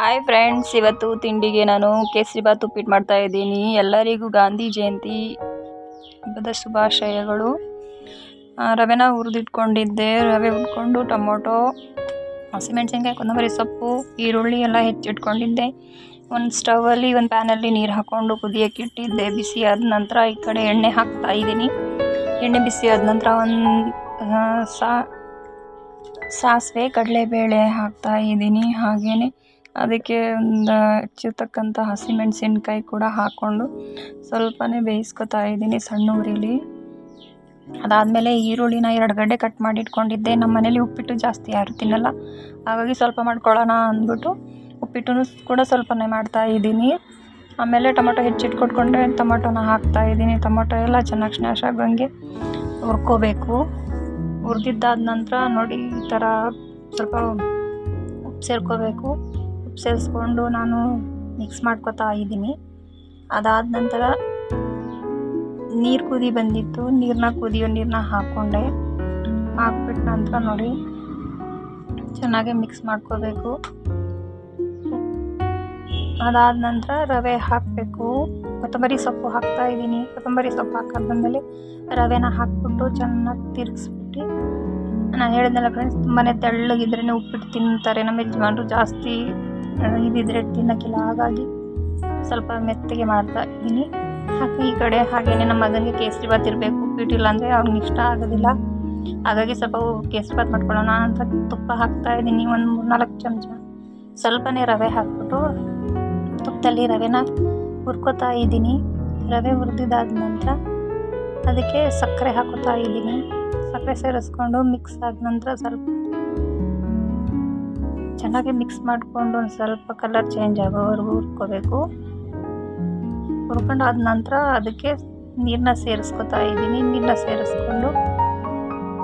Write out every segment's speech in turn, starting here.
Hi friends ಇವತ್ತು ತಿಂಡಿಗೆ ನಾನು ಕೇಸರಿ ಬಾತ್ ಉಪ್ಪಿಟ್ಟು ಮಾಡ್ತಾ ಇದ್ದೀನಿ. ಎಲ್ಲರಿಗೂ ಗಾಂಧಿ ಜಯಂತಿ ಹಬ್ಬದ ಶುಭಾಶಯಗಳು. ರವೆನ ಹುರಿದಿಟ್ಕೊಂಡಿದ್ದೆ. ರವೆ ಹುರ್ಕೊಂಡು ಟೊಮೊಟೊ, ಹಸಿಮೆಣಸಿನ್ಕಾಯಿ, ಕೊತ್ತಂಬರಿ ಸೊಪ್ಪು, ಈರುಳ್ಳಿ ಎಲ್ಲ ಹೆಚ್ಚಿಟ್ಕೊಂಡಿದ್ದೆ ಒಂದು ಸ್ಟವಲ್ಲಿ ಒಂದು ಪ್ಯಾನಲ್ಲಿ ನೀರು ಹಾಕ್ಕೊಂಡು ಕುದಿಯೋಕೆ ಇಟ್ಟಿದ್ದೆ. ಬಿಸಿ ಆದ ನಂತರ ಈ ಕಡೆ ಎಣ್ಣೆ ಹಾಕ್ತಾ ಇದ್ದೀನಿ. ಎಣ್ಣೆ ಬಿಸಿ ಆದ ನಂತರ ಒಂದು ಸಾ, ಸಾಸಿವೆ, ಕಡಲೆಬೇಳೆ ಹಾಕ್ತಾ ಇದ್ದೀನಿ. ಹಾಗೆಯೇ ಅದಕ್ಕೆ ಒಂದು ಹೆಚ್ಚಿರ್ತಕ್ಕಂಥ ಹಸಿಮೆಣಸಿನ್ಕಾಯಿ ಕೂಡ ಹಾಕ್ಕೊಂಡು ಸ್ವಲ್ಪನೇ ಬೇಯಿಸ್ಕೊತಾ ಇದ್ದೀನಿ ಸಣ್ಣ ಉರಿಲಿ. ಅದಾದಮೇಲೆ ಈರುಳ್ಳಿನ ಎರಡು ಗಡ್ಡೆ ಕಟ್ ಮಾಡಿ ಇಟ್ಕೊಂಡಿದ್ದೆ. ನಮ್ಮ ಮನೇಲಿ ಉಪ್ಪಿಟ್ಟು ಜಾಸ್ತಿ ಯಾರು ತಿನ್ನಲ್ಲ. ಹಾಗಾಗಿ ಸ್ವಲ್ಪ ಮಾಡ್ಕೊಳ್ಳೋಣ ಅಂದ್ಬಿಟ್ಟು ಉಪ್ಪಿಟ್ಟು ಕೂಡ ಸ್ವಲ್ಪನೇ ಮಾಡ್ತಾ ಇದ್ದೀನಿ. ಆಮೇಲೆ ಟೊಮೊಟೊ ಹೆಚ್ಚಿಟ್ಕೊಟ್ಕೊಂಡ್ರೆ ಟೊಮೊಟೊನ ಹಾಕ್ತಾ ಇದ್ದೀನಿ. ಟೊಮೊಟೊ ಎಲ್ಲ ಚೆನ್ನಾಗಿ ಸ್ನ್ಯಾಶ್ ಆಗೋಂಗೆ ಹುರ್ಕೋಬೇಕು. ಹುರಿದಿದ್ದಾದ ನಂತರ ನೋಡಿ ಈ ಥರ ಸ್ವಲ್ಪ ಉಪ್ಪು ಸೇರ್ಕೋಬೇಕು. ಸೇರಿಸ್ಕೊಂಡು ನಾನು ಮಿಕ್ಸ್ ಮಾಡ್ಕೊತಾ ಇದ್ದೀನಿ. ಅದಾದ ನಂತರ ನೀರು ಕುದಿ ಬಂದಿತ್ತು. ನೀರನ್ನ ಕುದಿಯೋ ನೀರನ್ನ ಹಾಕ್ಕೊಂಡೆ ಹಾಕ್ಬಿಟ್ಟ ನಂತರ ನೋಡಿ ಚೆನ್ನಾಗಿ ಮಿಕ್ಸ್ ಮಾಡ್ಕೋಬೇಕು. ಅದಾದ ನಂತರ ರವೆ ಹಾಕಬೇಕು. ಕೊತ್ತಂಬರಿ ಸೊಪ್ಪು ಹಾಕ್ತಾ ಇದ್ದೀನಿ. ಕೊತ್ತಂಬರಿ ಸೊಪ್ಪು ಹಾಕಾದ್ಮೇಲೆ ರವೆನ ಹಾಕ್ಬಿಟ್ಟು ಚೆನ್ನಾಗಿ ತಿರುಗಿಸ್ಬಿಟ್ಟು ನಾನು ಹೇಳಿದ್ನಲ್ಲ ಫ್ರೆಂಡ್ಸ್ ತುಂಬಾ ತೆಳ್ಳಗಿದ್ರೇ ಉಪ್ಪಿಟ್ಟು ತಿಂತಾರೆ. ನಮ್ಮ ಯಜಮಾನರು ಜಾಸ್ತಿ ಇದಿದ್ರೆ ತಿನ್ನೋಕ್ಕಿಲ್ಲ ಹಾಗಾಗಿ ಸ್ವಲ್ಪ ಮೆತ್ತಗೆ ಮಾಡ್ತಾ ಇದ್ದೀನಿ. ಹಾಗೆ ಈ ಕಡೆ ಹಾಗೇನೆ ನಮ್ಮ ಮಗನಿಗೆ ಕೇಸರಿ ಬಾತ್ ಇರಬೇಕು. ಉಪ್ಪಿಟ್ಟಿಲ್ಲ ಅಂದರೆ ಅವ್ನಿಗೆ ಇಷ್ಟ ಆಗೋದಿಲ್ಲ. ಹಾಗಾಗಿ ಸ್ವಲ್ಪ ಕೇಸರಿ ಬಾತ್ ಮಾಡ್ಕೊಳ್ಳೋಣ ಅಂತ ತುಪ್ಪ ಹಾಕ್ತಾ ಇದ್ದೀನಿ. ಒಂದು ಮೂರು ನಾಲ್ಕು ಚಮಚ ಸ್ವಲ್ಪನೇ ರವೆ ಹಾಕ್ಬಿಟ್ಟು ತುಪ್ಪದಲ್ಲಿ ರವೆನ ಹುರ್ಕೋತಾ ಇದ್ದೀನಿ. ರವೆ ಹುರಿದಿದ್ದಾದ ನಂತರ ಅದಕ್ಕೆ ಸಕ್ಕರೆ ಹಾಕೋತಾ ಇದ್ದೀನಿ. ಸಕ್ಕರೆ ಸೇರಿಸ್ಕೊಂಡು ಮಿಕ್ಸ್ ಆದ ನಂತರ ಸ್ವಲ್ಪ ಚೆನ್ನಾಗಿ ಮಿಕ್ಸ್ ಮಾಡಿಕೊಂಡು ಒಂದು ಸ್ವಲ್ಪ ಕಲರ್ ಚೇಂಜ್ ಆಗೋವರೆಗೂ ಹುರ್ಕೋಬೇಕು. ಹುರ್ಕೊಂಡಾದ ನಂತರ ಅದಕ್ಕೆ ನೀರನ್ನ ಸೇರಿಸ್ಕೊತಾ ಇದ್ದೀನಿ. ನೀರನ್ನ ಸೇರಿಸ್ಕೊಂಡು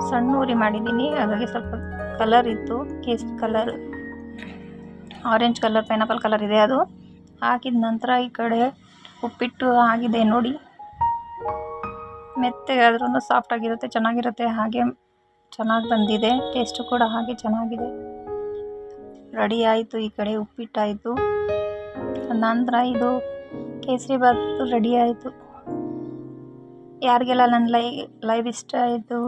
ಸಣ್ಣ ಉರಿ ಮಾಡಿದ್ದೀನಿ. ಹಾಗಾಗಿ ಸ್ವಲ್ಪ ಕಲರ್ ಇತ್ತು. ಕೇಸರಿ colour orange colour pineapple colour ಇದೆ ಅದು. ಹಾಕಿದ ನಂತರ ಈ ಕಡೆ ಉಪ್ಪಿಟ್ಟು ಆಗಿದೆ ನೋಡಿ. ಮೆತ್ತಗಾದ್ರೂ ಸಾಫ್ಟಾಗಿರುತ್ತೆ ಚೆನ್ನಾಗಿರುತ್ತೆ. ಹಾಗೆ ಚೆನ್ನಾಗಿ ಬಂದಿದೆ. ಟೇಸ್ಟು ಕೂಡ ಹಾಗೆ ಚೆನ್ನಾಗಿದೆ. ರೆಡಿ ಆಯಿತು ಈ ಕಡೆ ಉಪ್ಪಿಟ್ಟಾಯಿತು. ನಂತರ ಇದು ಕೇಸರಿ ಬಾತ್ ರೆಡಿ ಆಯಿತು ಯಾರಿಗೆಲ್ಲ ನನ್ನ ಲೈ, ಲೈವ್ ಇಷ್ಟ ಆಯಿತು,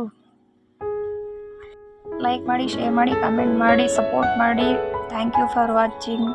ಲೈಕ್ ಮಾಡಿ, ಶೇರ್ ಮಾಡಿ, ಕಮೆಂಟ್ ಮಾಡಿ, ಸಪೋರ್ಟ್ ಮಾಡಿ. Thank you for watching.